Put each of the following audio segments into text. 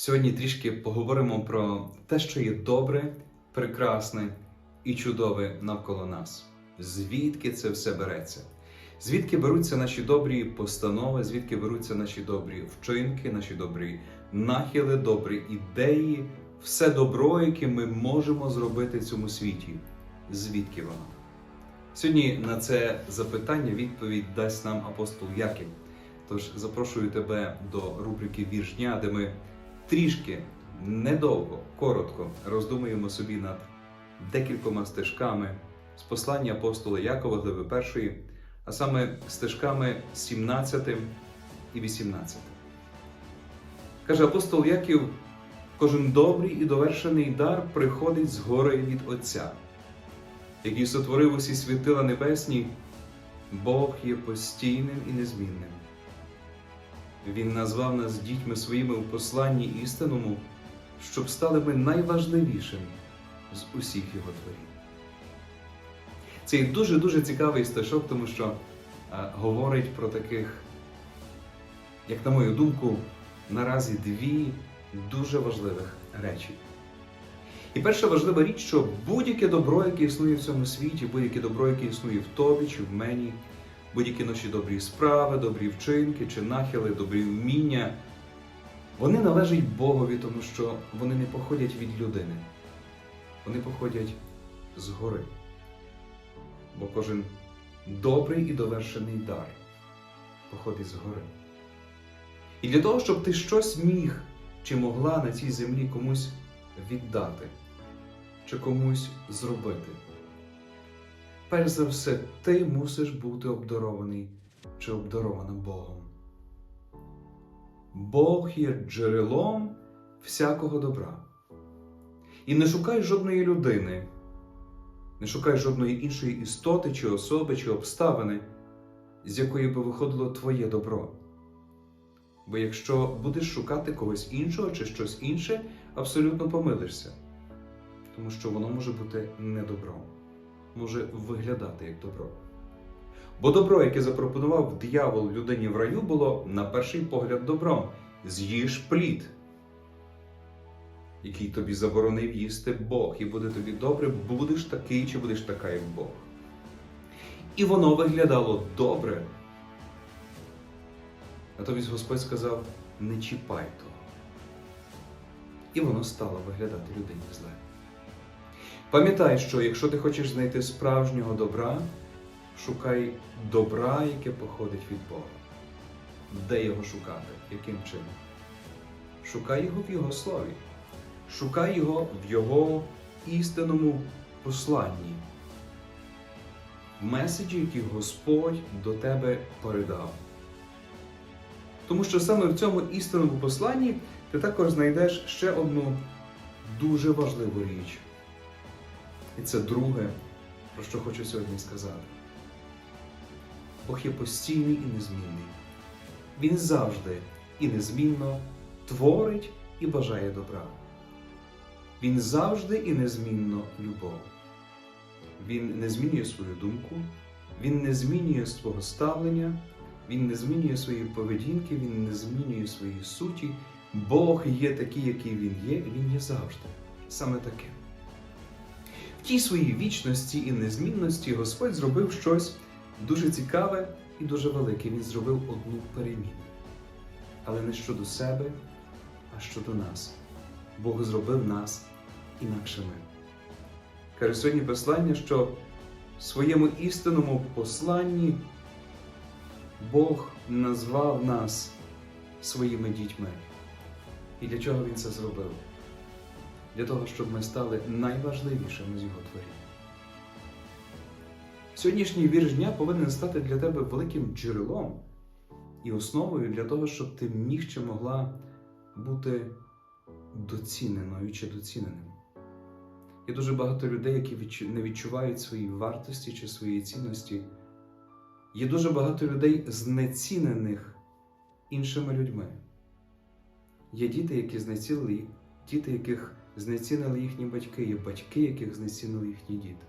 Сьогодні трішки поговоримо про те, що є добре, прекрасне і чудове навколо нас. Звідки це все береться? Звідки беруться наші добрі постанови, звідки беруться наші добрі вчинки, наші добрі нахили, добрі ідеї, все добро, яке ми можемо зробити в цьому світі. Звідки воно? Сьогодні на це запитання відповідь дасть нам апостол Яків. Тож запрошую тебе до рубрики Вірш дня, де ми трішки недовго, коротко роздумуємо собі над декількома стежками з послання апостола Якова, глави першої, а саме стежками 17 і 18. Каже апостол Яків: кожен добрий і довершений дар приходить згори від Отця, який сотворив усі світила небесні, Бог є постійним і незмінним. Він назвав нас дітьми своїми у посланні істинному, щоб стали ми найважливішим з усіх його творінь. Це є дуже-дуже цікавий стежок, тому що е, говорить про таких, як на мою думку, наразі дві дуже важливих речі. І перша важлива річ, що будь-яке добро, яке існує в цьому світі, будь-яке добро, яке існує в тобі чи в мені, будь-які наші добрі справи, добрі вчинки чи нахили, добрі вміння, вони належать Богові, тому що вони не походять від людини. Вони походять згори. Бо кожен добрий і довершений дар походить згори. І для того, щоб ти щось міг чи могла на цій землі комусь віддати, чи комусь зробити, перш за все, ти мусиш бути обдарований чи обдарована Богом. Бог є джерелом всякого добра. І не шукай жодної людини, не шукай жодної іншої істоти, чи особи, чи обставини, з якої би виходило твоє добро. Бо якщо будеш шукати когось іншого чи щось інше, абсолютно помилишся, тому що воно може бути не добром, може виглядати як добро. Бо добро, яке запропонував диявол людині в раю, було на перший погляд добром. З'їж плід, який тобі заборонив їсти Бог, і буде тобі добре, будеш такий чи будеш така, як Бог. І воно виглядало добре. Натомість Господь сказав: не чіпай того. І воно стало виглядати людині зле. Пам'ятай, що якщо ти хочеш знайти справжнього добра, шукай добра, яке походить від Бога. Де його шукати? Яким чином? Шукай його в Його слові. Шукай його в Його істинному посланні. В меседжі, який Господь до тебе передав. Тому що саме в цьому істинному посланні ти також знайдеш ще одну дуже важливу річ. І це друге, про що хочу сьогодні сказати. Бог є постійний і незмінний. Він завжди і незмінно творить і бажає добра. Він завжди і незмінно любов. Він не змінює свою думку, він не змінює свого ставлення, він не змінює своєї поведінки, він не змінює своєї суті. Бог є такий, який він є, і він є завжди. Саме таке. В тій своїй вічності і незмінності Господь зробив щось дуже цікаве і дуже велике. Він зробив одну переміну. Але не щодо себе, а щодо нас. Бог зробив нас інакшими. Каже сьогодні послання, що в своєму істинному посланні Бог назвав нас своїми дітьми. І для чого Він це зробив? Для того, щоб ми стали найважливішими з його творінь. Сьогоднішній вірш дня повинен стати для тебе великим джерелом і основою для того, щоб ти міг чи могла бути доціненою чи доціненим. Є дуже багато людей, які не відчувають своєї вартості чи своєї цінності. Є дуже багато людей, знецінених іншими людьми. Є діти, які знецінили діти, яких знецінили їхні батьки, є батьки, яких знецінили їхні діти.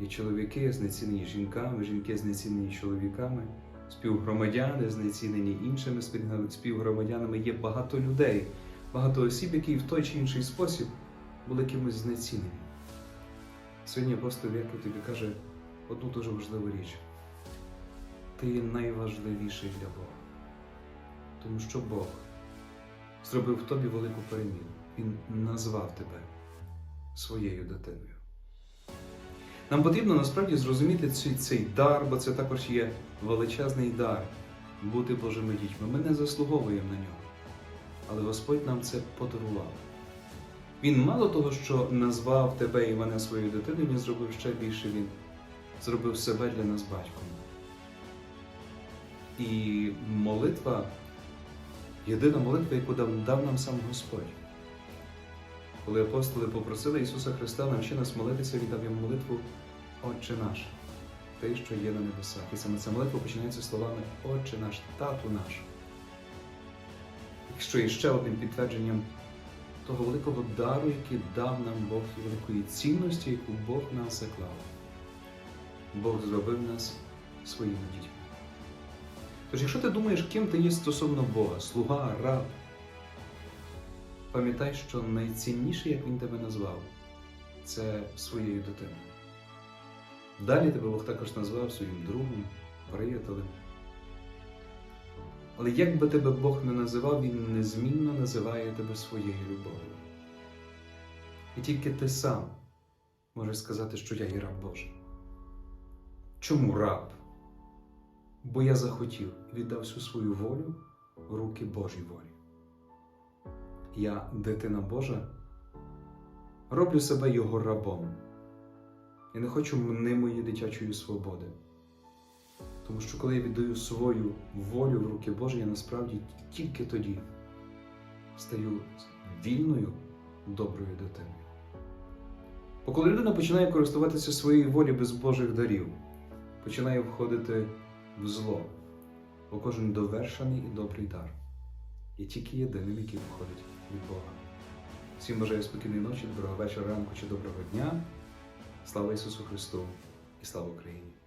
Є чоловіки, знецінені жінками, жінки знецінені чоловіками. співгромадяни, знецінені іншими співгромадянами. Є багато людей, багато осіб, які в той чи інший спосіб були кимось знецінені. Сьогодні апостол Яків тобі каже одну дуже важливу річ. Ти є найважливіший для Бога. Тому що Бог зробив в тобі велику переміну. Він назвав тебе своєю дитиною. Нам потрібно насправді зрозуміти цей, цей дар, бо це також є величезний дар бути Божими дітьми. Ми не заслуговуємо на нього. Але Господь нам це подарував. Він мало того, що назвав тебе і мене своєю дитиною, він зробив ще більше. Він зробив себе для нас батьком. І молитва, єдина молитва, яку дав нам сам Господь. Коли апостоли попросили Ісуса Христа, навчи нас молитися, Він дав їм молитву Отче наш, Ти, що є на небесах. І саме ця молитва починається словами Отче наш, Тату наш. Що є ще одним підтвердженням того великого дару, який дав нам Бог, і великої цінності, яку Бог нас заклав. Бог зробив нас своїми дітьми. Тож, якщо ти думаєш, ким ти є стосовно Бога, слуга, раб, пам'ятай, що найцінніше, як він тебе назвав, це своєю дитиною. Далі тебе Бог також назвав своїм другом, приятелем. Але як би тебе Бог не називав, Він незмінно називає тебе своєю любов'ю. І тільки ти сам можеш сказати, що я є раб Божий. Чому раб? Бо я захотів і віддав всю свою волю в руки Божій волі. Я, дитина Божа, роблю себе його рабом. Я не хочу мнимої дитячої свободи. Тому що коли я віддаю свою волю в руки Божі, я насправді тільки тоді стаю вільною, доброю дитиною. Бо коли людина починає користуватися своєю волі без Божих дарів, починає входити в зло, бо кожен довершений і добрий дар є тільки єдиним, який входить від Бога. Всім бажаю спокійної ночі, доброго вечора, ранку чи доброго дня. Слава Ісусу Христу і слава Україні!